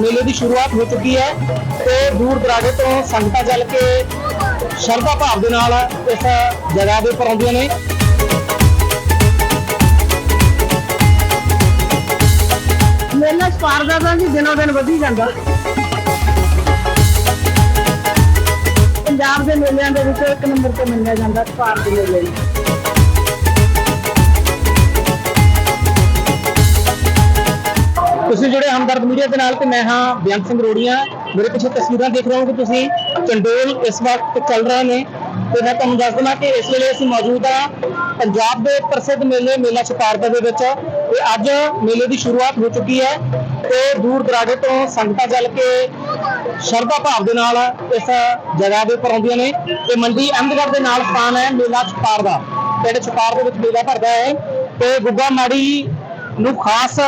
ਮੇਲੇ ਦੀ ਸ਼ੁਰੂਆਤ ਹੋ ਚੁੱਕੀ ਹੈ ਤੇ ਦੂਰ ਦਰਾਡੇ ਤੋਂ ਸੰਗਤਾਂ ਚੱਲ ਕੇ ਸ਼ਰਧਾ ਭਾਵ ਦੇ ਨਾਲ ਇਸ ਜਗ੍ਹਾ ਦੇ ਉੱਪਰ ਆਉਂਦੀਆਂ ਨੇ। ਮੇਲਾ ਸਪਾਰਦਾ ਤਾਂ ਜੀ ਦਿਨੋਂ ਦਿਨ ਵਧੀ ਜਾਂਦਾ। ਪੰਜਾਬ ਦੇ ਮੇਲਿਆਂ ਦੇ ਵਿੱਚ ਇੱਕ ਨੰਬਰ ਤੇ ਮੰਨਿਆ ਜਾਂਦਾ ਸਪਾਰ ਦੇ ਮੇਲੇ ਨੂੰ। ਹਮਦਰਦ ਮੀਡੀਆ ਦੇ ਨਾਲ ਤੇ ਮੈਂ ਹਾਂ ਬੇਅੰਤ ਸਿੰਘ ਰੋੜੀਆਂ। ਮੇਰੇ ਪਿੱਛੇ ਤਸਵੀਰਾਂ ਦੇਖ ਰਹੇ ਹੋ ਕਿ ਤੁਸੀਂ। ਚੰਡੋਲ ਇਸ ਵਕਤ ਚੱਲ ਰਹੇ ਨੇ। ਤੇ ਮੈਂ ਤੁਹਾਨੂੰ ਦੱਸ ਦਵਾਂ ਕਿ ਇਸ ਵੇਲੇ ਅਸੀਂ ਮੌਜੂਦ ਹਾਂ ਪੰਜਾਬ ਦੇ ਪ੍ਰਸਿੱਧ ਮੇਲੇ, ਮੇਲਾ ਛਪਾਰਦਾ ਦੇ ਵਿੱਚ। ਤੇ ਅੱਜ ਮੇਲੇ ਦੀ ਸ਼ੁਰੂਆਤ ਹੋ ਚੁੱਕੀ ਹੈ। ਤੇ ਦੂਰ ਦਰਾਡੇ ਤੋਂ ਸੰਗਤਾਂ ਚੱਲ ਕੇ ਸ਼ਰਧਾ ਭਾਵ ਦੇ ਨਾਲ ਇਸ ਜਗ੍ਹਾ ਦੇ ਉੱਪਰ ਆਉਂਦੀਆਂ ਨੇ। ਤੇ ਮੰਡੀ ਅਹਿਮਦਗੜ੍ਹ ਦੇ ਨਾਲ ਸਥਾਨ ਹੈ ਮੇਲਾ ਛਪਾਰ ਦਾ ਪਿੰਡ ਛਪਾਰ ਦੇ ਵਿੱਚ ਮੇਲਾ ਭਰਦਾ ਹੈ। ਤੇ ਗੁੱਗਾ ਮਾੜੀ ਨੂੰ ਖਾਸ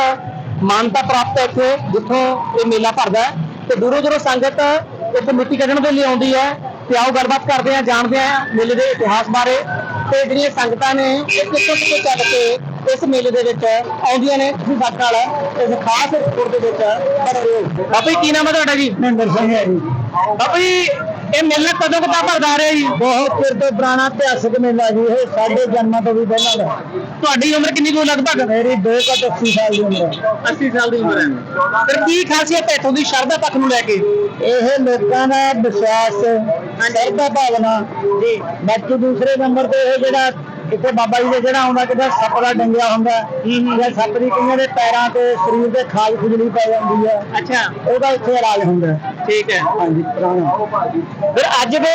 ਮਾਨਤਾ ਪ੍ਰਾਪਤ ਹੈ ਇੱਥੇ ਜਿੱਥੋਂ ਇਹ ਮੇਲਾ ਭਰਦਾ ਹੈ। ਤੇ ਦੂਰੋਂ ਦੂਰੋਂ ਸੰਗਤ ਇੱਥੇ ਮਿੱਟੀ ਕੱਢਣ ਦੇ ਲਈ ਆਉਂਦੀ ਹੈ। ਤੇ ਆਓ ਗੱਲਬਾਤ ਕਰਦੇ ਹਾਂ ਜਾਣਦੇ ਹਾਂ ਮੇਲੇ ਦੇ ਇਤਿਹਾਸ ਬਾਰੇ। ਤੇ ਜਿਹੜੀਆਂ ਸੰਗਤਾਂ ਨੇ ਇਹ ਕਿੱਥੋਂ ਕਿੱਥੋਂ ਚੱਲ ਕੇ ਇਸ ਮੇਲੇ ਦੇ ਵਿੱਚ ਆਉਂਦੀਆਂ ਨੇ ਤੁਸੀਂ ਸਾਡੇ ਨਾਲ ਇਸ ਖਾਸ ਰਿਪੋਰਟ ਦੇ ਵਿੱਚ ਰਹੋ ਬਾਬਾ ਜੀ ਕੀ ਨਾਮ ਹੈ ਤੁਹਾਡਾ ਜੀ? ਮਹਿੰਦਰ ਸਿੰਘ ਹੈ ਜੀ। ਬਾਬਾ ਜੀ ਇਹ ਮੇਲਾ ਕਦੋਂ ਕਦਾ ਭਰਦਾ ਰਿਹਾ ਜੀ? ਬਹੁਤ ਚਿਰ ਤੋਂ ਪੁਰਾਣਾ ਇਤਿਹਾਸਕ ਮੇਲਾ ਜੀ ਇਹ ਸਾਡੇ ਜਨਮਾਂ ਤੋਂ ਵੀ ਪਹਿਲਾਂ ਦਾ। ਤੁਹਾਡੀ ਉਮਰ ਕਿੰਨੀ ਕੁ ਲਗਭਗ? ਮੇਰੀ 2 ਘੱਟ 80 ਸਾਲ ਦੀ ਉਮਰ ਹੈ। 80 ਸਾਲ ਦੀ ਉਮਰ ਹੈ। ਫਿਰ ਕੀ ਖਾਸੀਅਤ ਹੈ ਇੱਥੋਂ ਦੀ ਸ਼ਰਧਾ ਪੱਖ ਨੂੰ ਲੈ ਕੇ? ਇਹ ਲੋਕਾਂ ਦਾ ਵਿਸ਼ਵਾਸ ਸ਼ਰਧਾ ਭਾਵਨਾ ਜੀ। ਬਾਕੀ ਦੂਸਰੇ ਨੰਬਰ ਤੇ ਇਹ ਜਿਹੜਾ ਇੱਥੇ ਬਾਬਾ ਜੀ ਦੇ ਜਿਹੜਾ ਆਉਂਦਾ ਕਿਦਾ ਸੱਪ ਦਾ ਡੰਗਿਆ ਹੁੰਦਾ ਜਾਂ ਸੱਪ ਦੀ ਕਈਆਂ ਦੇ ਪੈਰਾਂ ਤੇ ਸਰੀਰ ਤੇ ਖਾਜ ਖੁਜਲੀ ਪੈ ਜਾਂਦੀ ਹੈ। ਅੱਛਾ। ਉਹਦਾ ਇੱਥੇ ਇਲਾਜ ਹੁੰਦਾ। ਠੀਕ ਹੈ। ਹਾਂਜੀ ਪੁਰਾਣਾ। ਫਿਰ ਅੱਜ ਦੇ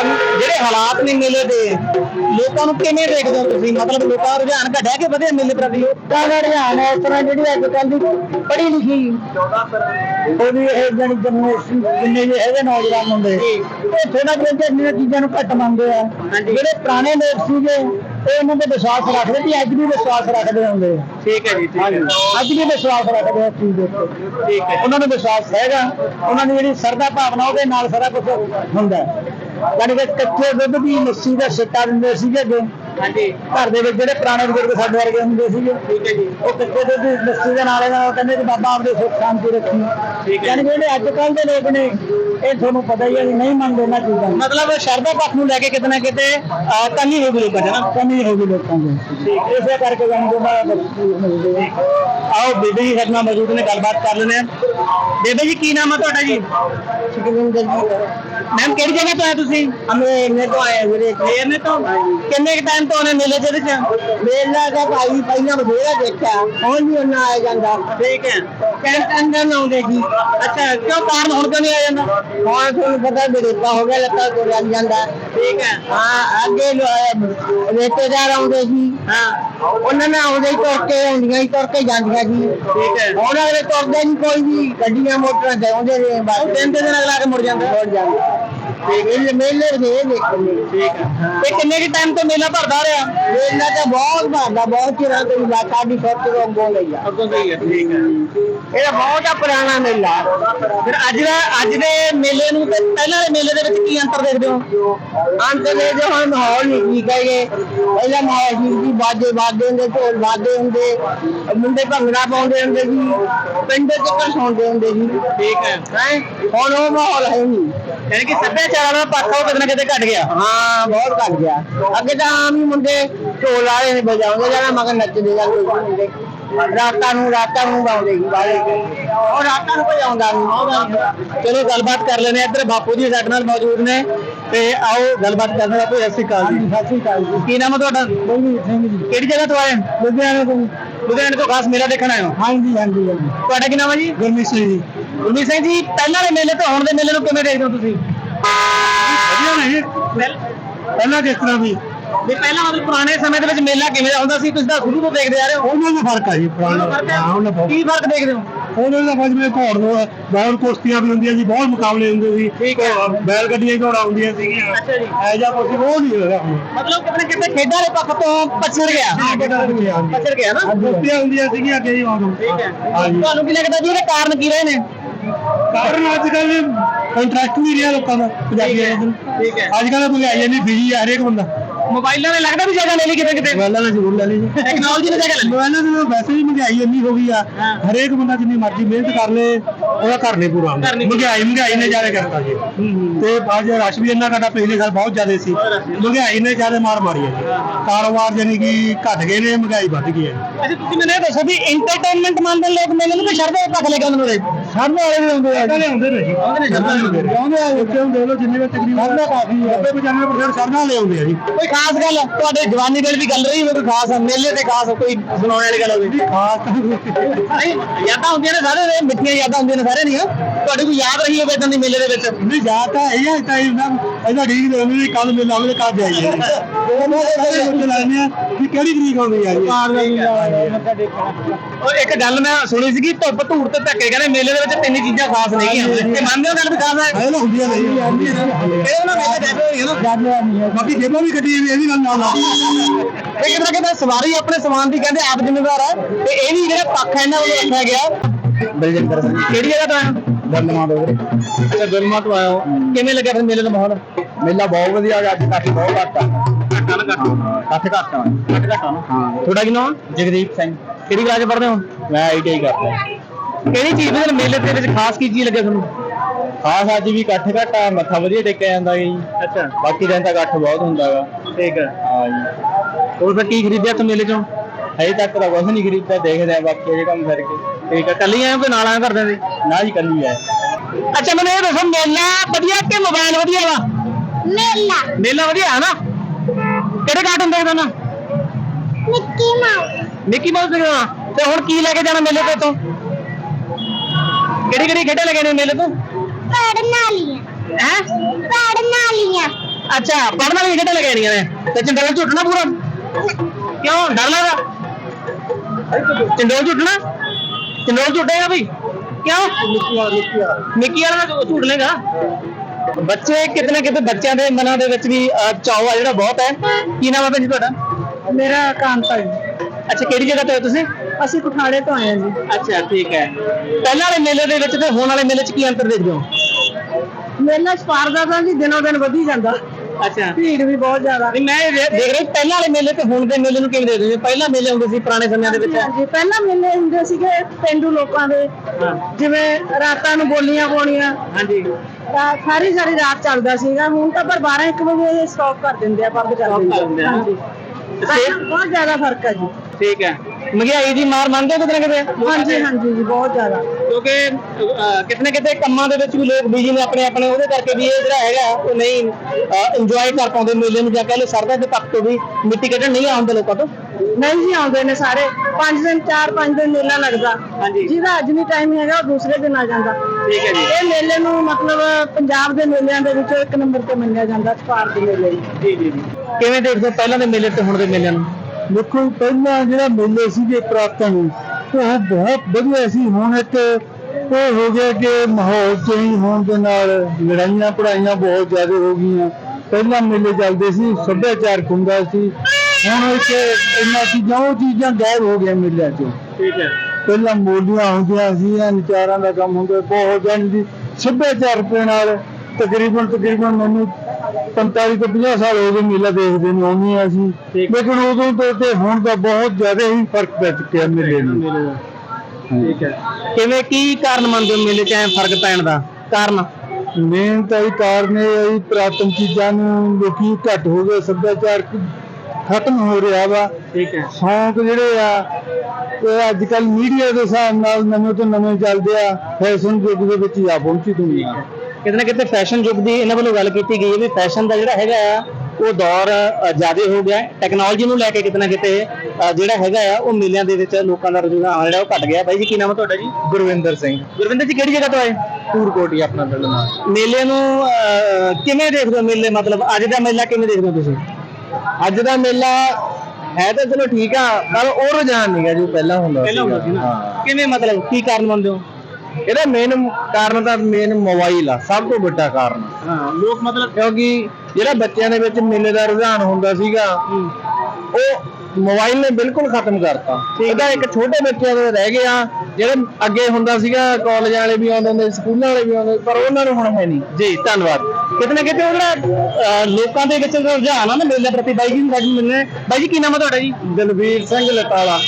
ਅਮ, ਜਿਹੜੇ ਹਾਲਾਤ ਨੇ ਮੇਲੇ ਦੇ ਲੋਕਾਂ ਨੂੰ ਕਿਵੇਂ ਦੇਖਦੇ ਹੋ ਤੁਸੀਂ? ਮਤਲਬ ਲੋਕਾਂ ਦਾ ਰੁਝਾਨ ਘਟਿਆ ਕਿ ਵਧਿਆ ਮੇਲੇ ਪ੍ਰਤੀ? ਲੋਕਾਂ ਦਾ ਰੁਝਾਨ ਇਸ ਤਰ੍ਹਾਂ ਜਿਹੜੀ ਅੱਜ ਕੱਲ੍ਹ ਦੀ ਪੜ੍ਹੀ ਲਿਖੀ ਉਹਦੀ ਇਹ ਜਨ ਜਨਰੇਸ਼ਨ ਜਿੰਨੇ ਵੀ ਹੈਗੇ ਨੌਜਵਾਨ ਹੁੰਦੇ ਉਹ ਥੋੜਾ ਜਿਹਾ ਇਹਨਾਂ ਚੀਜ਼ਾਂ ਨੂੰ ਘੱਟ ਮੰਨਦੇ ਆ। ਜਿਹੜੇ ਪੁਰਾਣੇ ਲੋਕ ਸੀਗੇ ਉਹ ਇਹਨਾਂ ਤੇ ਵਿਸ਼ਵਾਸ ਰੱਖਦੇ ਸੀ ਅੱਜ ਵੀ ਵਿਸ਼ਵਾਸ ਰੱਖਦੇ ਹੁੰਦੇ ਠੀਕ ਹੈ ਜੀ ਠੀਕ ਹੈ। ਅੱਜ ਵੀ ਵਿਸ਼ਵਾਸ ਰੱਖਦੇ ਆ ਇਸ ਚੀਜ਼ ਦੇ ਉੱਤੇ। ਠੀਕ ਹੈ ਉਹਨਾਂ ਨੂੰ ਵਿਸ਼ਵਾਸ ਹੈਗਾ ਉਹਨਾਂ ਦੀ ਜਿਹੜੀ ਸਰਦਾ ਭਾਵਨਾ ਉਹਦੇ ਨਾਲ ਸਾਰਾ ਕੁਝ ਹੁੰਦਾ ਹੈ। ਯਾਨੀ ਕਿ ਕੱਚੇ ਦੁੱਧ ਦੀ ਲੱਸੀ ਦਾ ਸਿੱਟਾ ਦਿੰਦੇ ਸੀਗੇ ਅੱਗੇ। ਹਾਂਜੀ। ਘਰ ਦੇ ਵਿੱਚ ਜਿਹੜੇ ਪੁਰਾਣੇ ਬਜ਼ੁਰਗ ਸਾਡੇ ਵਰਗੇ ਹੁੰਦੇ ਸੀਗੇ ਠੀਕ ਹੈ ਜੀ। ਉਹ ਕੱਚੇ ਦੁੱਧ ਦੀ ਲੱਸੀ ਦੇ ਨਾਲ ਇਹਨਾਂ ਨੂੰ ਕਹਿੰਦੇ ਕਿ ਬਾਬਾ ਆਪਦੇ ਸੁੱਖ ਸ਼ਾਂਤੀ ਰੱਖੀ। ਠੀਕ ਹੈ ਯਾਨੀ ਕਿ ਜਿਹੜੇ ਅੱਜ ਕੱਲ ਦੇ ਲੋਕ ਨੇ ਇਹ ਤੁਹਾਨੂੰ ਪਤਾ ਹੀ ਹੈ ਵੀ ਨਹੀਂ ਮੰਨਦੇ ਇਹਨਾਂ ਚੀਜ਼ਾਂ ਨੂੰ ਮਤਲਬ ਸ਼ਰਧਾ ਪੱਖ ਨੂੰ ਲੈ ਕੇ ਕਿਤੇ ਨਾ ਕਿਤੇ ਅਹ, ਕਮੀ ਹੋ ਗਈ ਲੋਕਾਂ 'ਚ ਨਾ ਕਮੀ ਹੋ ਗਈ ਲੋਕਾਂ ਦੀ। ਠੀਕ ਇਸੇ ਕਰਕੇ ਜਾਣੀ ਆ ਆਓ ਬੇਬੇ ਜੀ ਸਾਡੇ ਨਾਲ ਮੌਜੂਦ ਨੇ ਗੱਲਬਾਤ ਕਰ ਲੈਂਦੇ ਆ ਬੇਬੇ ਜੀ ਕੀ ਨਾਮ ਹੈ ਤੁਹਾਡਾ ਜੀ? ਸੁਖਵਿੰਦਰ ਜੀ। ਮੈਮ ਕਿਹੜੀ ਜਗ੍ਹਾ ਤੋਂ ਆਏ ਤੁਸੀਂ? ਹਮੇ ਇਹਨੇ ਤੋਂ ਆਏ ਵੀਰੇ। ਇਹਨੇ ਤੋਂ? ਕਿੰਨੇ ਕ ਟਾਈਮ ਤੋਂ ਆਨੇ ਮੇਲੇ ਦੇ ਵਿੱਚ? ਮੇਲਾ ਦਾ ਭਾਈ ਪਹਿਲਾਂ ਬਥੇਰਾ ਦੇਖਿਆ। ਹੁਣ ਵੀ ਉਹਨਾਂ ਆਇਆ ਜਾਂਦਾ। ਠੀਕ ਹੈ। ਟਾਈਮ ਦਾ ਆਉਂਦੇ ਜੀ? ਅੱਛਾ ਕਿਉਂ ਕਾਰਨ ਹੁਣ ਕਿਉਂ ਨਹੀਂ ਆ ਜਾਂਦਾ? ਹੁਣ ਤੁਹਾਨੂੰ ਪਤਾ ਬੜੇਪਾ ਹੋ ਗਿਆ ਲੱਤਾਂ ਤੋਂ ਲੱਗ ਜਾਂਦਾ। ਠੀਕ ਹੈ। ਹਾਂ ਅੱਗੇ ਰਿਸ਼ਤੇਦਾਰ ਆਉਂਦੇ ਸੀ। ਹਾਂ। ਉਹਨਾਂ ਨੇ ਆਉਂਦੇ ਹੀ ਤੁਰ ਕੇ ਆਉਂਦੀਆਂ ਹੀ ਤੁਰ ਕੇ ਜਾਂਦੀਆਂ ਸੀ। ਠੀਕ ਹੈ। ਹੁਣ ਅਗਲੇ ਤੁਰਦੇ ਨਹੀਂ ਕੋਈ ਵੀ ਗੱਡੀਆਂ ਮੋਟਰਾਂ ਤੇ ਆਉਂਦੇ ਨੇ ਬਸ। ਤਿੰਨ ਦਿਨ ਅਗਲਾ ਕੇ ਮੁੜ ਜਾਂਦਾ। ਮੁੜ ਜਾਂਦਾ। ਇਹ ਮੇਲੇ ਦੇ ਦੇਖਣੇ ਠੀਕ ਹੈ। ਤੇ ਕਿੰਨੇ ਕਿ ਟਾਈਮ ਤੋਂ ਮੇਲਾ ਭਰਦਾ ਰਿਹਾ? ਮੇਲਾ ਤਾਂ ਬਹੁਤ ਭਰਦਾ ਬਹੁਤ ਚਿਰਾਂ ਤੋਂ ਇਲਾਕਾ ਦੀ ਸੱਤ ਤੋਂ ਅੱਗੋਂ ਲਈ ਆ। ਅੱਗੋਂ ਗਈ ਹੈ ਠੀਕ ਹੈ। ਇਹ ਬਹੁਤ ਆ ਪੁਰਾਣਾ ਮੇਲਾ। ਫਿਰ ਅੱਜ ਦਾ ਅੱਜ ਦੇ ਮੇਲੇ ਨੂੰ ਤੇ ਪਹਿਲਾਂ ਦੇ ਮੇਲੇ ਦੇ ਵਿੱਚ ਕੀ ਅੰਤਰ ਦੇਖਦੇ ਹੋ? ਅੰਤਰ ਦੇ ਜੋ ਹੁਣ ਮਾਹੌਲ ਨਹੀਂ ਠੀਕ ਹੈਗੇ। ਪਹਿਲਾਂ ਮਾਹੌਲ ਸੀ ਜੀ ਬਾਜੇ ਬਾਜਦੇ ਹੁੰਦੇ ਢੋਲ ਬਾਜਦੇ ਹੁੰਦੇ ਮੁੰਡੇ ਭੰਗੜਾ ਪਾਉਂਦੇ ਹੁੰਦੇ ਸੀ ਪਿੰਡ ਚ ਸੁਣਦੇ ਹੁੰਦੇ ਸੀ। ਠੀਕ ਹੈ। ਹੈ? ਹੁਣ ਉਹ ਮਾਹੌਲ ਹੈ ਨਹੀਂ। ਯਾਨੀ ਕਿ ਸੱਭਿਆਚਾਰ ਦਾ ਪਾਸਾ ਉਹ ਕਿਤੇ ਨਾ ਕਿਤੇ ਘਟ ਗਿਆ। ਹਾਂ ਬਹੁਤ ਘਟ ਗਿਆ। ਅੱਗੇ ਤਾਂ ਆਮ ਹੀ ਮੁੰਡੇ ਢੋਲ ਵਾਲੇ ਨੇ ਵਜਾਉਂਦੇ ਜਾਣਾ ਮਗਰ ਨੱਚਦੇ ਜਾਂਦੇ ਸੀ ਮੁੰਡੇ। ਰਾਤਾਂ ਨੂੰ ਰਾਤਾਂ ਨੂੰ ਗਾਉਂਦੇ ਸੀ ਬਾਲੇ ਉਹ ਰਾਤਾਂ ਨੂੰ ਕੋਈ ਆਉਂਦਾ ਨਹੀਂ ਚਲੋ ਗੱਲਬਾਤ ਕਰ ਲੈਨੇ ਇੱਧਰ ਬਾਪੂ ਜੀ ਸਾਡੇ ਨਾਲ ਮੌਜੂਦ ਨੇ। ਤੇ ਆਓ ਗੱਲਬਾਤ ਹਾਂ ਬਾਪੂ ਸਤਿ ਸ਼੍ਰੀ ਅਕਾਲ ਜੀ। ਸਤਿ ਸ਼੍ਰੀ ਅਕਾਲ ਜੀ। ਕੀ ਨਾਮ ਹੈ ਤੁਹਾਡਾ? ਬਲਵੀਰ ਸਿੰਘ ਜੀ ਕਿਹੜੀ ਜਗ੍ਹਾ ਤੋਂ ਆਏ ਲੁਧਿਆਣੇ ਤੋਂ। ਲੁਧਿਆਣੇ ਤੋਂ ਖਾਸ ਮੇਲਾ ਦੇਖਣ ਆਏ ਹੋ? ਹਾਂਜੀ ਹਾਂਜੀ ਤੁਹਾਡਾ ਕੀ ਨਾਮ ਹੈ ਜੀ? ਗੁਰਮੀਤ ਸਿੰਘ ਜੀ। ਗੁਰਮੀਤ ਸਿੰਘ ਜੀ ਪਹਿਲਾਂ ਦੇ ਮੇਲੇ ਤੋਂ ਹੁਣ ਦੇ ਮੇਲੇ ਨੂੰ ਕਿਵੇਂ ਦੇਖਦੇ ਹੋ ਤੁਸੀਂ? ਵਧੀਆ ਨਹੀਂ ਪਹਿਲਾਂ ਕਿਸ ਤਰ੍ਹਾਂ ਵੀ ਵੀ ਪਹਿਲਾਂ ਮਤਲਬ ਪੁਰਾਣੇ ਸਮੇਂ ਦੇ ਵਿੱਚ ਮੇਲਾ ਕਿਵੇਂ ਦਾ ਹੁੰਦਾ ਸੀ? ਤੁਸੀਂ ਤਾਂ ਸ਼ੁਰੂ ਤੋਂ ਦੇਖਦੇ ਆ ਰਹੇ ਹੋ। ਉਹਨਾਂ ਦਾ ਫ਼ਰਕ ਆ ਜੀ ਪੁਰਾਣਾ ਹਾਂ ਉਹਨਾਂ ਦਾ ਕੀ ਫ਼ਰਕ ਦੇਖਦੇ ਹੋ? ਉਹਨਾਂ ਦਾ ਬਾਅਦ ਵਿੱਚ ਘੋੜ ਨੂੰ ਬੈਲ ਕੁਸ਼ਤੀਆਂ ਵੀ ਹੁੰਦੀਆਂ ਸੀ ਬਹੁਤ ਮੁਕਾਬਲੇ ਹੁੰਦੇ ਸੀ। ਠੀਕ ਹੈ। ਬੈਲ ਗੱਡੀਆਂ ਹੀ ਘੋੜਾ ਹੁੰਦੀਆਂ ਸੀਗੀਆਂ। ਅੱਛਾ ਜੀ। ਐ ਜਾਂ ਕੁਝ ਉਹ ਨਹੀਂ ਹੋਇਆ ਮਤਲਬ ਕਿਤੇ ਕਿਤੇ ਖੇਡਾਂ ਦੇ ਪੱਖ ਤੋਂ ਪਛੜ ਗਿਆ। ਪਛੜ ਗਿਆ ਨਾ। ਕੁਸ਼ਤੀਆਂ ਹੁੰਦੀਆਂ ਸੀਗੀਆਂ ਕਈ ਉਦੋਂ ਠੀਕ ਹੈ। ਤੁਹਾਨੂੰ ਕੀ ਲੱਗਦਾ ਜੀ ਇਹਦੇ ਕਾਰਨ ਕੀ ਰਹੇ ਨੇ? ਕਾਰਨ ਅੱਜ ਕੱਲ ਕੰਟਰੈਕਟ ਨਹੀਂ ਰਿਹਾ ਲੋਕਾਂ ਦਾ ਪੰਜਾਬੀਆਂ ਦੇ ਠੀਕ ਹੈ। ਅੱਜ ਕੱਲ ਮਹਿੰਗਾਈ ਨਹੀਂ ਬਿਜ਼ੀ ਆ ਹਰੇਕ ਬੰਦਾ। ਮੋਬਾਈਲਾਂ ਨੇ ਲੱਗਦਾ ਵੀ ਜਗ੍ਹਾ ਲੈ ਲਈ ਕਿਤੇ ਕਿਤੇ। ਮੋਬਾਈਲਾਂ ਨਾਲ ਜ਼ਰੂਰ ਲੈ ਲਈ ਟੈਕਨੋਲੋਜੀ ਨੇ ਜਗ੍ਹਾ ਲੈ ਲਈ। ਮੋਬਾਈਲਾਂ ਦੇ ਵੈਸੇ ਵੀ ਮਹਿੰਗਾਈ ਇੰਨੀ ਹੋ ਗਈ ਆ। ਹਰੇਕ ਬੰਦਾ ਜਿੰਨੀ ਮਰਜ਼ੀ ਮਿਹਨਤ ਕਰ ਲੇ ਉਹਦਾ ਘਰ ਨਹੀਂ ਪੂਰਾ ਹੁੰਦਾ। ਮਹਿੰਗਾਈ ਮਹਿੰਗਾਈ ਨੇ ਜ਼ਿਆਦਾ ਕਰਤਾ ਜੀ। ਤੇ ਬਾਅਦ ਰਸ਼ ਵੀ ਇੰਨਾ ਘਟਾ ਪਿਛਲੇ ਸਾਲ ਬਹੁਤ ਜ਼ਿਆਦਾ ਸੀ। ਮਹਿੰਗਾਈ ਨੇ ਜ਼ਿਆਦਾ ਮਾਰ ਮਾਰੀ ਹੈ ਕਾਰੋਬਾਰ ਜਾਨੀ ਕਿ ਘਟ ਗਏ ਨੇ ਮਹਿੰਗਾਈ ਵੱਧ ਗਈ ਹੈ ਅੱਛਾ ਤੁਸੀਂ ਮੈਨੂੰ ਇਹ ਦੱਸੋ ਵੀ ਐਂਟਰਟੇਨਮੈਂਟ ਮੰਨਦੇ ਲੋਕ ਮੇਲੇ ਨੂੰ ਕਿ ਸ਼ਰਧਾ ਤੱਕ ਲੈ ਆਉਂਦੇ ਨੇ ਸ਼ਰਮਾ ਵਾਲੇ ਵੀ ਆਉਂਦੇ ਆ ਜੀ। ਆਉਂਦੇ ਨੇ ਜੀ। ਆਉਂਦੇ ਨੇ ਸ਼ਰਧਾ ਵਾਲੇ ਵੀ। ਆਉਂਦੇ ਆ ਕਿਉਂ ਦੇ ਲੋ ਜਿੰਨੇ ਵੀ ਤਕਰੀਬਨ ਸ਼ਰਮਾ ਕਾਫੀ ਹੈ 95% ਸ਼ਰਮਾ ਵਾਲੇ ਆਉਂਦੇ ਆ ਜੀ। ਕੋਈ ਖਾਸ ਗੱਲ ਤੁਹਾਡੇ ਜਵਾਨੀ ਵੇਲੇ ਵੀ ਗੱਲ ਰਹੀ ਹੋਵੇ ਕੋਈ ਖਾਸ ਮੇਲੇ ਤੇ ਖਾਸ ਕੋਈ ਸੁਣਾਉਣ ਵਾਲੀ ਗੱਲ ਹੋਵੇ। ਖਾਸ ਨਹੀਂ। ਯਾਦਾਂ ਹੁੰਦੀਆਂ ਨੇ ਸਾਰੇ ਦੇ ਮਿੱਠੀਆਂ ਯਾਦਾਂ ਹੁੰਦੀਆਂ ਨੇ ਸਾਰੇ ਦੀਆਂ। ਤੁਹਾਡੀ ਕੋਈ ਯਾਦ ਰਹੀ ਹੋਵੇ ਇਦਾਂ ਦੀ ਮੇਲੇ ਦੇ ਵਿੱਚ? ਨਹੀਂ ਜਾ ਤਾਂ ਇਹ ਹੈ ਤਾਂ ਇਹਨਾਂ ਇਹਦਾ ਠੀਕ ਦੇ ਉਹਨੇ ਕੱਲ ਮੇਲਾ ਆਵੇ ਕੱਲ ਜਾਈਏ। ਉਹ ਮੈਂ ਇਹ ਲਾਣੇ ਆ। ਕਿ ਕਿਹੜੀ ਤਰੀਕ ਆਉਂਦੀ ਆ ਜੀ? ਉਹ ਇੱਕ ਗੱਲ ਮੈਂ ਸੁਣੀ ਸੀਗੀ ਧੁੱਪ ਧੂੜ ਤੇ ਧੱਕੇ ਕਹਿੰਦੇ ਮੇਲੇ ਦੇ ਵਿੱਚ ਤਿੰਨ ਚੀਜ਼ਾਂ ਖਾਸ ਨੇਗੀਆਂ ਤੇ ਮੰਨਦੇ ਹੋ ਗੱਲ ਵੀ ਖਾਸ ਹੈ ਇਹ ਨਾ ਹੁੰਦੀਆਂ ਨਹੀਂ ਨੇ ਇਹ ਉਹਨਾਂ ਮੇਲੇ ਦੇ ਹੋਈ ਹੈ ਨਾ। ਜਾਂਦੇ ਨਹੀਂ ਹੈ ਬਾਕੀ ਜੇਬਾਂ ਵੀ ਕੱਢੀ ਵੀ ਇਹ ਵੀ ਗੱਲ ਨਾਲ ਆ। ਇਹ ਕਿਤੇ ਨਾ ਕਿਤੇ ਸਵਾਰੀ ਆਪਣੇ ਸਮਾਨ ਦੀ ਕਹਿੰਦੇ ਆਪ ਜ਼ਿੰਮੇਵਾਰ ਹੈ ਤੇ ਇਹ ਵੀ ਜਿਹੜਾ ਪੱਖ ਹੈ ਇਹਨਾਂ ਵੱਲੋਂ ਰੱਖਿਆ ਗਿਆ। ਬਲਜਿੰਦਰ ਸਿੰਘ। ਕਿਹੜੀ ਜਗ੍ਹਾ ਤੋਂ ਆਏ ਹੋ? ਦਲਮਾ ਦੋਗਰੇ ਅੱਛਾ ਗੁਰਮਾ ਤੋਂ ਹੋ। ਕਿਵੇਂ ਲੱਗਿਆ ਫਿਰ ਮੇਲੇ ਦਾ ਮਾਹੌਲ? ਮੇਲਾ ਬਹੁਤ ਵਧੀਆ ਗਿਆ ਅੱਜ ਕਾਫੀ ਬਹੁਤ ਘੱਟ ਆ। ਘੱਟ ਆ ਘਟਾ ਹਾਂ। ਤੁਹਾਡਾ ਕੀ ਨਾਮ? ਜਗਦੀਪ ਸਿੰਘ। ਕਿਹੜੀ ਕਲਾਸ ਪੜ੍ਹਦੇ ਹੋ? ਮੈਂ ਆਈਟੀਆਈ ਕਰਦਾ। ਕਿਹੜੀ ਚੀਜ਼ ਦੇ ਮੇਲੇ ਦੇ ਵਿੱਚ ਖਾਸ ਕੀ ਚੀਜ਼ ਲੱਗਿਆ ਤੁਹਾਨੂੰ? ਖਾਸ ਅੱਜ ਵੀ ਇਕੱਠ ਘੱਟ ਆ ਮੱਥਾ ਵਧੀਆ ਟੇਕਿਆ ਜਾਂਦਾ ਜੀ। ਅੱਛਾ। ਬਾਕੀ ਦਿਨ ਤਾਂ ਇਕੱਠ ਬਹੁਤ ਹੁੰਦਾ ਗਾ। ਠੀਕ ਹੈ ਹਾਂ ਜੀ। ਹੋਰ ਫਿਰ ਕੀ ਖਰੀਦਿਆ ਤੂੰ ਮੇਲੇ ਚੋਂ? ਹਜੇ ਤੱਕ ਤਾਂ ਕੁਝ ਨਹੀਂ ਖਰੀਦਿਆ ਦੇਖਦੇ ਆ ਬਾਕੀ ਇਹ ਕੰਮ ਕਰਕੇ ਠੀਕ ਹੈ ਕੱਲੀ ਆਏ ਹੋ ਕਿ ਨਾਲ ਆਏ ਕਰਦੇ ਸੀ ਨਾ ਜੀ ਕੱਲੀ ਹੈ ਅੱਛਾ ਮੈਨੂੰ ਇਹ ਦੱਸੋ ਮੇਲਾ ਵਧੀਆ ਕਿ ਮੋਬਾਈਲ ਵਧੀਆ ਵਾ? ਮੇਲਾ। ਮੇਲਾ ਵਧੀਆ ਹੈ ਨਾ? ਕਿਹੜੇ ਕਾਰਟੂਨ ਦੇਖਦਾ ਨਾ? ਮਿੱਕੀ ਮਾਊਸ ਮਿੱਕੀ ਮਾਊਸ ਦੇਖਦਾ ਤੇ ਹੁਣ ਕੀ ਲੈ ਕੇ ਜਾਣਾ ਮੇਲੇ ਤੇ ਤੋਂ? ਕਿਹੜੀ ਕਿਹੜੀ ਖੇਡਾਂ ਲੈ ਕੇ ਆਉਣੇ ਮੇਲੇ ਤੋਂ? ਪੜਨ ਵਾਲੀਆਂ। ਹੈ? ਪੜਨ ਵਾਲੀਆਂ। ਅੱਛਾ ਪੜਨ ਵਾਲੀਆਂ ਖੇਡਾਂ ਲੈ ਕੇ ਆਣੀਆਂ ਨੇ। ਤੇ ਚੰਡੋਲ ਝੁੱਟਣਾ ਪੂਰਾ। ਕਿਉਂ? ਡਰ ਲੱਗਦਾ। ਚੰਡੋਲ ਝੁੱਟਣਾ ਚੰਡੋਲ ਝੁੱਟੇਗਾ ਵੀ। ਕਿਉਂ? ਨਿੱਕੀ ਵਾਲਾ ਦਾ ਝੂਟ ਲੇਗਾ ਬੱਚੇ ਕਿਤੇ ਨਾ ਕਿਤੇ ਬੱਚਿਆਂ ਦੇ ਮਨਾਂ ਦੇ ਵਿੱਚ ਵੀ ਚਾਅ ਆ ਜਿਹੜਾ ਬਹੁਤ ਹੈ। ਕੀ ਨਾਮ ਹੈ ਭੈਣ ਜੀ ਤੁਹਾਡਾ? ਮੇਰਾ ਕਾਂਤਾ ਜੀ ਅੱਛਾ ਕਿਹੜੀ ਜਗ੍ਹਾ ਤੋਂ ਹੋ ਤੁਸੀਂ? ਅਸੀਂ ਪਖਾੜੇ ਤੋਂ ਆਏ ਹਾਂ ਜੀ। ਅੱਛਾ ਠੀਕ ਹੈ। ਪਹਿਲਾਂ ਵਾਲੇ ਮੇਲੇ ਦੇ ਵਿੱਚ ਤੇ ਹੁਣ ਵਾਲੇ ਮੇਲੇ 'ਚ ਕੀ ਅੰਤਰ ਦੇਖਦੇ ਹੋ? ਮੇਲਾ ਸਪਾਰਦਾ ਤਾਂ ਜੀ ਦਿਨੋਂ ਦਿਨ ਵਧੀ ਜਾਂਦਾ। ਅੱਛਾ। ਭੀੜ ਵੀ ਬਹੁਤ ਜ਼ਿਆਦਾ। ਨਹੀਂ ਮੈਂ ਇਹ ਦੇ- ਦੇਖ ਰਿਹਾ ਪਹਿਲਾਂ ਵਾਲੇ ਮੇਲੇ ਤੇ ਹੁਣ ਦੇ ਮੇਲੇ ਨੂੰ ਕਿਵੇਂ ਦੇਖਦੇ ਹੋ? ਪਹਿਲਾਂ ਮੇਲੇ ਹੁੰਦੇ ਸੀ ਪੁਰਾਣੇ ਸਮਿਆਂ ਦੇ ਵਿੱਚ। ਹਾਂਜੀ ਪਹਿਲਾਂ ਮੇਲੇ ਹੁੰਦੇ ਸੀਗੇ ਪਿੰਡੂ ਲੋਕਾਂ ਦੇ। ਹਾਂ। ਜਿਵੇਂ ਰਾਤਾਂ ਨੂੰ ਬੋਲੀਆਂ ਪਾਉਣੀਆਂ। ਹਾਂਜੀ। ਤਾਂ ਸਾਰੀ ਸਾਰੀ ਰਾਤ ਚੱਲਦਾ ਸੀਗਾ। ਹੁਣ ਤਾਂ ਪਰ 12 1 ਵਜੇ ਸਟਾਪ ਕਰ ਦਿੰਦੇ ਆ ਬੰਦ ਕਰ Stop ਦਿੰਦੇ ਕਰ ਦਿੰਦੇ ਆ। ਹਾਂਜੀ। ਪਹਿਲਾਂ ਬਹੁਤ ਜ਼ਿਆਦਾ ਫ਼ਰਕ ਹੈ ਜੀ। ਠੀਕ ਹੈ। ਮਹਿੰਗਾਈ ਦੀ ਮਾਰ ਮੰਨਦੇ ਹੋ ਕਿਤੇ ਨਾ ਕਿਤੇ? ਹਾਂਜੀ ਹਾਂਜੀ ਜੀ ਬਹੁਤ ਜ਼ਿਆਦਾ। ਕਿਉਂਕਿ ਅਹ, ਕਿਤੇ ਨਾ ਕਿਤੇ ਕੰਮਾਂ ਦੇ ਵਿੱਚ ਵੀ ਲੋਕ ਬਿਜ਼ੀ ਨੇ ਆਪਣੇ ਆਪਣੇ ਉਹਦੇ ਕਰਕੇ ਵੀ ਇਹ ਜਿਹੜਾ ਹੈਗਾ ਉਹ ਨਹੀਂ ਇੰਜੋਏ ਕਰ ਪਾਉਂਦੇ ਮੇਲੇ ਨੂੰ ਜਾਂ ਕਹਿ ਲਓ ਸਰਦਾ ਦੇ ਪੱਖ ਤੋਂ ਵੀ ਮਿੱਟੀ ਕੱਢਣ ਨਹੀਂ ਆਉਂਦੇ ਲੋਕਾਂ ਤੋਂ। ਨਹੀਂ ਜੀ ਆਉਂਦੇ ਨੇ ਸਾਰੇ। 5 ਦਿਨ 4 5 ਦਿਨ ਮੇਲਾ ਲੱਗਦਾ। ਹਾਂਜੀ। ਜਿਹਦਾ ਅੱਜ ਨਹੀਂ ਟਾਈਮ ਹੈਗਾ ਉਹ ਦੂਸਰੇ ਦਿਨ ਆ ਜਾਂਦਾ। ਠੀਕ ਹੈ ਜੀ। ਇਹ ਮੇਲੇ ਨੂੰ ਮਤਲਬ ਪੰਜਾਬ ਦੇ ਮੇਲਿਆਂ ਦੇ ਵਿੱਚੋਂ ਇੱਕ ਨੰਬਰ ਤੇ ਮੰਨਿਆ ਜਾਂਦਾ ਸਪਾਰ ਦੇ ਮੇਲੇ ਨੂੰ। ਜੀ ਜੀ ਜੀ। ਕਿਵੇਂ ਦੇਖਦੇ ਹੋ ਪਹਿਲਾਂ ਦੇ ਮੇਲੇ ਤੇ ਹੁਣ ਦੇ ਮੇਲਿਆਂ ਨੂੰ? ਦੇਖੋ ਪਹਿਲਾਂ ਜਿਹੜਾ ਮੇਲੇ ਸੀਗੇ ਪ੍ਰਾਤਨ ਉਹ ਬਹੁਤ ਵਧੀਆ ਸੀ। ਹੁਣ ਇੱਕ ਉਹ ਹੋ ਗਿਆ ਕਿ ਮਾਹੌਲ ਚੇਂਜ ਹੋਣ ਦੇ ਨਾਲ ਲੜਾਈਆਂ ਪੜਾਈਆਂ ਬਹੁਤ ਜ਼ਿਆਦਾ ਹੋ ਗਈਆਂ। ਪਹਿਲਾਂ ਮੇਲੇ ਚੱਲਦੇ ਸੀ ਸੱਭਿਆਚਾਰਕ ਹੁੰਦਾ ਸੀ। ਹੁਣ ਇੱਕ ਇੰਨਾ ਚੀਜ਼ਾਂ ਉਹ ਚੀਜ਼ਾਂ ਗਾਇਬ ਹੋ ਗਈਆਂ ਮੇਲਿਆਂ 'ਚੋਂ। ਠੀਕ ਹੈ। ਪਹਿਲਾਂ ਮੋਲੀਆਂ ਹੁੰਦੀਆਂ ਸੀ ਨਚਾਰਾਂ ਦਾ ਕੰਮ ਹੁੰਦਾ ਬਹੁਤ ਜਾਣੀ ਦੀ ਸੱਭਿਆਚਾਰ ਦੇ ਨਾਲ ਤਕਰੀਬਨ ਤਕਰੀਬਨ ਮੈਨੂੰ 45 ਤੋਂ 50 ਸਾਲ ਹੋ ਗਏ ਮੇਲਾ ਦੇਖਦੇ ਨੂੰ ਆਉਂਦੇ ਹਾਂ ਅਸੀਂ। ਲੇਕਿਨ ਉਦੋਂ ਤੋਂ ਤੇ ਹੁਣ ਤਾਂ ਬਹੁਤ ਜ਼ਿਆਦਾ ਹੀ ਫ਼ਰਕ ਪੈ ਚੁੱਕਿਆ ਮੇਲੇ ਨੂੰ। ਮੇਲੇ ਦਾ। ਠੀਕ ਹੈ। ਕਿਵੇਂ ਕੀ ਕਾਰਨ ਮੰਨਦੇ ਹੋ ਮੇਲੇ 'ਚ ਐ ਫ਼ਰਕ ਪੈਣ ਦਾ? ਕਾਰਨ? ਮੇਨ ਤਾਂ ਇਹ ਕਾਰਨ ਇਹ ਹੈ ਵੀ ਪੁਰਾਤਨ ਚੀਜ਼ਾਂ ਨੂੰ ਲੋਕੀ ਘੱਟ ਹੋ ਗਏ ਸੱਭਿਆਚਾਰ ਖਤਮ ਹੋ ਰਿਹਾ ਵਾ। ਠੀਕ ਹੈ। ਸ਼ੌਂਕ ਜਿਹੜੇ ਆ ਇਹ ਅੱਜ ਕੱਲ ਮੀਡੀਆ ਦੇ ਹਿਸਾਬ ਨਾਲ ਨਵੇਂ ਤੋਂ ਨਵੇਂ ਚੱਲਦੇ ਆ ਫੈਸ਼ਨ ਯੁੱਗ ਦੇ ਵਿੱਚ ਜਾ ਪਹੁੰਚੀ ਦੁਨੀਆ। ਕਿਤੇ ਨਾ ਕਿਤੇ ਫੈਸ਼ਨ ਯੁੱਗ ਦੀ ਇਹਨਾਂ ਵੱਲੋਂ ਗੱਲ ਕੀਤੀ ਗਈ ਹੈ ਵੀ ਫੈਸ਼ਨ ਦਾ ਜਿਹੜਾ ਹੈਗਾ ਆ ਉਹ ਦੌਰ ਜ਼ਿਆਦਾ ਹੋ ਗਿਆ। ਟੈਕਨੋਲੋਜੀ ਨੂੰ ਲੈ ਕੇ ਕਿਤੇ ਨਾ ਕਿਤੇ ਜਿਹੜਾ ਹੈਗਾ ਆ ਉਹ ਮੇਲਿਆਂ ਦੇ ਵਿੱਚ ਲੋਕਾਂ ਦਾ ਰੁਝਾਨ ਜਿਹੜਾ ਉਹ ਘਟ ਗਿਆ। ਬਾਈ ਜੀ ਕੀ ਨਾਮ ਹੈ ਤੁਹਾਡਾ ਜੀ? ਗੁਰਵਿੰਦਰ ਸਿੰਘ। ਗੁਰਵਿੰਦਰ ਜੀ ਕਿਹੜੀ ਜਗ੍ਹਾ ਤੋਂ ਆਏ? ਟੂਰਕੋਟੀ ਆਪਣਾ ਪਿੰਡ ਨਾਲ। ਮੇਲੇ ਨੂੰ ਕਿਵੇਂ ਦੇਖਦੇ ਹੋ ਮੇਲੇ? ਮਤਲਬ ਅੱਜ ਦਾ ਮੇਲਾ ਕਿਵੇਂ ਦੇਖਦੇ ਹੋ ਤੁਸੀਂ? ਅੱਜ ਦਾ ਮੇਲਾ ਹੈ ਤਾਂ ਚਲੋ ਠੀਕ ਆ ਪਰ ਉਹ ਰੁਝਾਨ ਨਹੀਂਗਾ ਜੋ ਪਹਿਲਾਂ ਹੁੰਦਾ ਪਹਿਲਾਂ ਹੁੰਦਾ ਸੀ ਨਾ। ਹਾਂ। ਕਿਵੇਂ ਮਤਲਬ ਕੀ ਕਾਰਨ ਮੰਨਦੇ ਹੋ? ਇਹਦਾ ਮੇਨ ਕਾਰਨ ਤਾਂ ਮੇਨ ਮੋਬਾਈਲ ਆ ਸਭ ਤੋਂ ਵੱਡਾ ਕਾਰਨ। ਹਾਂ ਲੋਕ ਮਤਲਬ ਕਿਉਂਕਿ ਜਿਹੜਾ ਬੱਚਿਆਂ ਦੇ ਵਿੱਚ ਮੇਲੇ ਦਾ ਰੁਝਾਨ ਹੁੰਦਾ ਸੀਗਾ ਉਹ ਮੋਬਾਈਲ ਨੇ ਬਿਲਕੁਲ ਖਤਮ ਕਰਤਾ। ਇਹਦਾ ਇੱਕ ਛੋਟੇ ਬੱਚਿਆਂ ਦੇ ਰਹਿ ਗਿਆ ਜਿਹੜੇ ਅੱਗੇ ਹੁੰਦਾ ਸੀਗਾ ਕਾਲਜ ਵਾਲੇ ਵੀ ਆਉਂਦੇ ਹੁੰਦੇ ਸਕੂਲਾਂ ਵਾਲੇ ਵੀ ਆਉਂਦੇ ਪਰ ਉਹਨਾਂ ਨੂੰ ਹੁਣ ਹੈ ਨਹੀਂ। ਜੀ ਧੰਨਵਾਦ। ਕਿਤੇ ਨਾ ਕਿਤੇ ਉਹ ਜਿਹੜਾ ਲੋਕਾਂ ਦੇ ਵਿੱਚ ਜਿਹੜਾ ਰੁਝਾਨ ਆ ਨਾ ਮੇਲੇ ਪ੍ਰਤੀ। ਬਾਈ ਜੀ ਨੂੰ ਮਿਲਨੇ ਬਾਈ ਜੀ ਕੀ ਨਾਮ ਹੈ ਤੁਹਾਡਾ ਜੀ? ਦਲਵੀਰ ਸਿੰਘ ਲਟਾਲਾ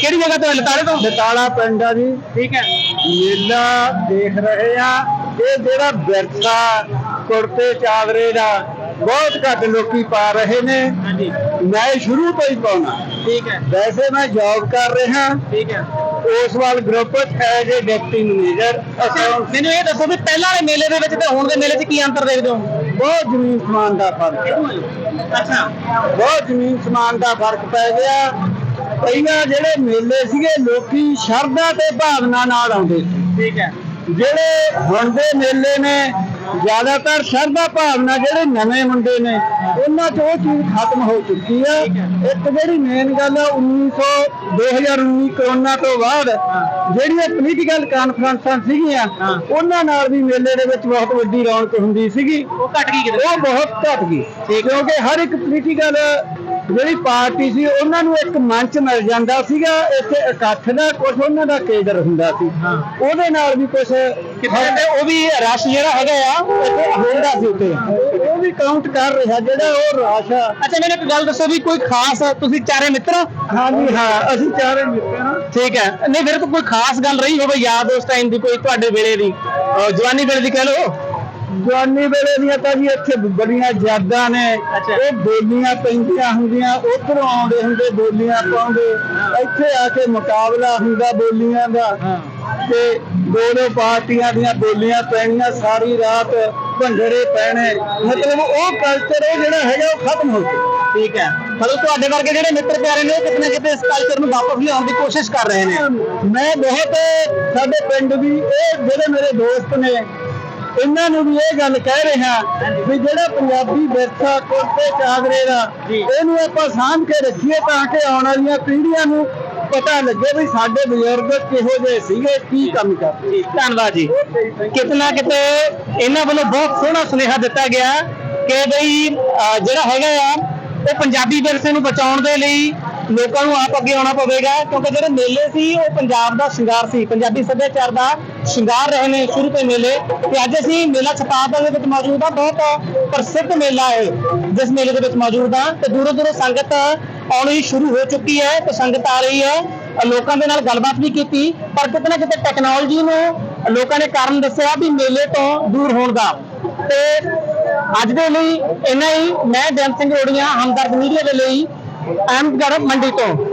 ਕਿਹੜੀ ਜਗ੍ਹਾ ਤੋਂ ਲਤਾੜੇ ਤੋਂ? ਬਟਾਲਾ ਪਿੰਡ ਆ ਜੀ। ਠੀਕ ਹੈ। ਮੇਲਾ ਦੇਖ ਰਹੇ ਆ ਇਹ ਜਿਹੜਾ ਵਿਰਸਾ ਕੁੜਤੇ ਚਾਦਰੇ ਦਾ ਬਹੁਤ ਘੱਟ ਲੋਕੀ ਪਾ ਰਹੇ ਨੇ। ਹਾਂਜੀ। ਮੈਂ ਸ਼ੁਰੂ ਤੋਂ ਹੀ ਪਾਉਣਾ। ਠੀਕ ਹੈ। ਵੈਸੇ ਮੈਂ ਜੌਬ ਕਰ ਰਿਹਾ। ਠੀਕ ਹੈ। Oswal group as a deputy manager account ਮੈਨੂੰ ਇਹ ਦੱਸੋ ਵੀ ਪਹਿਲਾਂ ਵਾਲੇ ਮੇਲੇ ਦੇ ਵਿੱਚ ਤੇ ਹੁਣ ਦੇ ਮੇਲੇ 'ਚ ਕੀ ਅੰਤਰ ਦੇਖਦੇ ਹੋ? ਬਹੁਤ ਜ਼ਮੀਨ ਸਮਾਨ ਦਾ ਫ਼ਰਕ ਹੈ। ਅੱਛਾ। ਬਹੁਤ ਜ਼ਮੀਨ ਸਮਾਨ ਦਾ ਫ਼ਰਕ ਪੈ ਗਿਆ। ਪਹਿਲਾਂ ਜਿਹੜੇ ਮੇਲੇ ਸੀਗੇ ਲੋਕੀ ਸ਼ਰਧਾ ਤੇ ਭਾਵਨਾ ਨਾਲ ਆਉਂਦੇ ਸੀ। ਠੀਕ ਹੈ। ਜਿਹੜੇ ਹੁਣ ਦੇ ਮੇਲੇ ਨੇ ਜ਼ਿਆਦਾਤਰ ਸ਼ਰਧਾ ਭਾਵਨਾ ਜਿਹੜੇ ਨਵੇਂ ਮੁੰਡੇ ਨੇ ਉਹਨਾਂ 'ਚ ਉਹ ਚੀਜ਼ ਖਤਮ ਹੋ ਚੁੱਕੀ ਆ। ਇੱਕ ਜਿਹੜੀ ਮੇਨ ਗੱਲ ਆ 1900 2019 ਕਰੋਨਾ ਤੋਂ ਬਾਅਦ ਜਿਹੜੀਆਂ ਪੋਲੀਟੀਕਲ ਕਾਨਫਰੰਸਾਂ ਸੀਗੀਆਂ ਉਹਨਾਂ ਨਾਲ ਵੀ ਮੇਲੇ ਦੇ ਵਿੱਚ ਬਹੁਤ ਵੱਡੀ ਰੌਣਕ ਹੁੰਦੀ ਸੀਗੀ। ਉਹ ਘਟ ਗਈ ਕਿਤੇ? ਉਹ ਬਹੁਤ ਘਟ ਗਈ। ਕਿਉਂਕਿ ਹਰ ਇੱਕ ਪੋਲੀਟੀਕਲ ਜਿਹੜੀ ਪਾਰਟੀ ਸੀ ਉਹਨਾਂ ਨੂੰ ਇੱਕ ਮੰਚ ਮਿਲ ਜਾਂਦਾ ਸੀਗਾ ਇੱਥੇ ਇਕੱਠ ਦਾ ਕੁਝ ਉਹਨਾਂ ਦਾ ਕੇਂਦਰ ਹੁੰਦਾ ਸੀ। ਉਹਦੇ ਨਾਲ ਵੀ ਕੁਝ ਕਿਤੇ ਉਹ ਵੀ ਰਸ਼ ਜਿਹੜਾ ਹੈਗਾ ਆ ਇੱਥੇ ਹੁੰਦਾ ਸੀ ਉੱਤੇ ਉਹ ਵੀ ਕਾਊਂਟ ਕਰ ਰਿਹਾ ਜਿਹੜਾ ਉਹ ਰਾਸ਼ ਅੱਛਾ ਮੈਨੂੰ ਇੱਕ ਗੱਲ ਦੱਸੋ ਵੀ ਕੋਈ ਖਾਸ ਤੁਸੀਂ ਚਾਰੇ ਮਿੱਤਰ? ਹਾਂਜੀ ਹਾਂ ਅਸੀਂ ਚਾਰੇ ਮਿੱਤਰ ਹਾਂ। ਠੀਕ ਹੈ। ਨਹੀਂ ਫਿਰ ਕੋਈ ਖਾਸ ਗੱਲ ਰਹੀ ਹੋਵੇ ਯਾਦ ਉਸ ਟਾਈਮ ਦੀ ਕੋਈ ਤੁਹਾਡੇ ਵੇਲੇ ਦੀ ਜਵਾਨੀ ਵੇਲੇ ਦੀ ਕਹਿ ਲਓ। ਜਵਾਨੀ ਵੇਲੇ ਦੀਆਂ ਤਾਂ ਜੀ ਇੱਥੇ ਬੜੀਆਂ ਯਾਦਾਂ ਨੇ। ਉਹ ਬੋਲੀਆਂ ਪੈਂਦੀਆਂ ਹੁੰਦੀਆਂ ਉਧਰੋਂ ਆਉਂਦੇ ਹੁੰਦੇ ਬੋਲੀਆਂ ਪਾਉਂਦੇ। ਇੱਥੇ ਆ ਕੇ ਮੁਕਾਬਲਾ ਹੁੰਦਾ ਬੋਲੀਆਂ ਦਾ। ਤੇ ਦੋ ਦੋ ਪਾਰਟੀਆਂ ਦੀਆਂ ਬੋਲੀਆਂ ਪੈਣੀਆਂ ਸਾਰੀ ਰਾਤ ਭੰਗੜੇ ਪੈਣੇ। ਮਤਲਬ ਉਹ ਕਲਚਰ ਉਹ ਜਿਹੜਾ ਹੈਗਾ ਉਹ ਖਤਮ ਹੋ ਗਿਆ। ਠੀਕ ਹੈ। ਮਤਲਬ ਤੁਹਾਡੇ ਵਰਗੇ ਜਿਹੜੇ ਮਿੱਤਰ ਪਿਆਰੇ ਨੇ ਉਹ ਕਿਤੇ ਨਾ ਕਿਤੇ ਇਸ ਕਲਚਰ ਨੂੰ ਵਾਪਸ ਲਿਆਉਣ ਦੀ ਕੋਸ਼ਿਸ਼ ਕਰ ਰਹੇ ਨੇ। ਮੈਂ ਬਹੁਤ ਸਾਡੇ ਪਿੰਡ ਵੀ ਇਹ ਜਿਹੜੇ ਮੇਰੇ ਦੋਸਤ ਨੇ ਇਹਨਾਂ ਨੂੰ ਵੀ ਇਹ ਗੱਲ ਕਹਿ ਰਿਹਾ ਵੀ ਜਿਹੜਾ ਪੰਜਾਬੀ ਵਿਰਸਾ ਕੁਰਤੇ ਚਾਦਰੇ ਦਾ ਇਹਨੂੰ ਆਪਾਂ ਸਾਂਭ ਕੇ ਰੱਖੀਏ ਤਾਂ ਕਿ ਆਉਣ ਵਾਲੀਆਂ ਪੀੜ੍ਹੀਆਂ ਨੂੰ ਪਤਾ ਲੱਗੇ ਵੀ ਸਾਡੇ ਬਜ਼ੁਰਗ ਕਿਹੋ ਜਿਹੇ ਸੀਗੇ ਕੀ ਕੰਮ ਕਰਦੇ ਧੰਨਵਾਦ ਜੀ। ਕਿਤਨਾ ਕਿਤੇ ਇਹਨਾਂ ਵੱਲੋਂ ਬਹੁਤ ਸੋਹਣਾ ਸੁਨੇਹਾ ਦਿੱਤਾ ਗਿਆ ਕਿ ਬਈ ਜਿਹੜਾ ਹੈਗਾ ਆ ਉਹ ਪੰਜਾਬੀ ਵਿਰਸੇ ਨੂੰ ਬਚਾਉਣ ਦੇ ਲਈ ਲੋਕਾਂ ਨੂੰ ਆਪ ਅੱਗੇ ਆਉਣਾ ਪਵੇਗਾ, ਕਿਉਂਕਿ ਜਿਹੜੇ ਮੇਲੇ ਸੀ, ਉਹ ਪੰਜਾਬ ਦਾ ਸ਼ਿੰਗਾਰ ਸੀ, ਪੰਜਾਬੀ ਸੱਭਿਆਚਾਰ ਦਾ ਸ਼ਿੰਗਾਰ ਰਹੇ ਨੇ ਸ਼ੁਰੂ ਤੋਂ ਮੇਲੇ। ਤੇ ਅੱਜ ਅਸੀਂ ਮੇਲਾ ਛਪਾਦਾ ਦੇ ਵਿੱਚ ਮੌਜੂਦ ਆ, ਬਹੁਤ ਪ੍ਰਸਿੱਧ ਮੇਲਾ ਹੈ ਜਿਸ ਮੇਲੇ ਦੇ ਵਿੱਚ ਮੌਜੂਦ ਆ। ਤੇ ਦੂਰੋਂ ਦੂਰੋਂ ਸੰਗਤ ਆਉਣੀ ਸ਼ੁਰੂ ਹੋ ਚੁੱਕੀ ਹੈ ਤੇ ਸੰਗਤ ਆ ਰਹੀ ਹੈ। ਲੋਕਾਂ ਦੇ ਨਾਲ ਗੱਲਬਾਤ ਵੀ ਕੀਤੀ, ਪਰ ਕਿਤੇ ਨਾ ਕਿਤੇ ਟੈਕਨੋਲੋਜੀ ਨੂੰ ਲੋਕਾਂ ਨੇ ਕਾਰਨ ਦੱਸਿਆ ਵੀ ਮੇਲੇ ਤੋਂ ਦੂਰ ਹੋਣ ਦਾ। ਤੇ ਅੱਜ ਦੇ ਲਈ ਇੰਨਾ ਹੀ। ਮੈਂ ਬੇਅੰਤ ਸਿੰਘ ਰੋੜੀਆਂ, ਹਮਦਰਦ ਮੀਡੀਆ ਦੇ ਲਈ ਅਹਿਮਦਗੜ੍ਹ ਮੰਡੀ ਤੋਂ।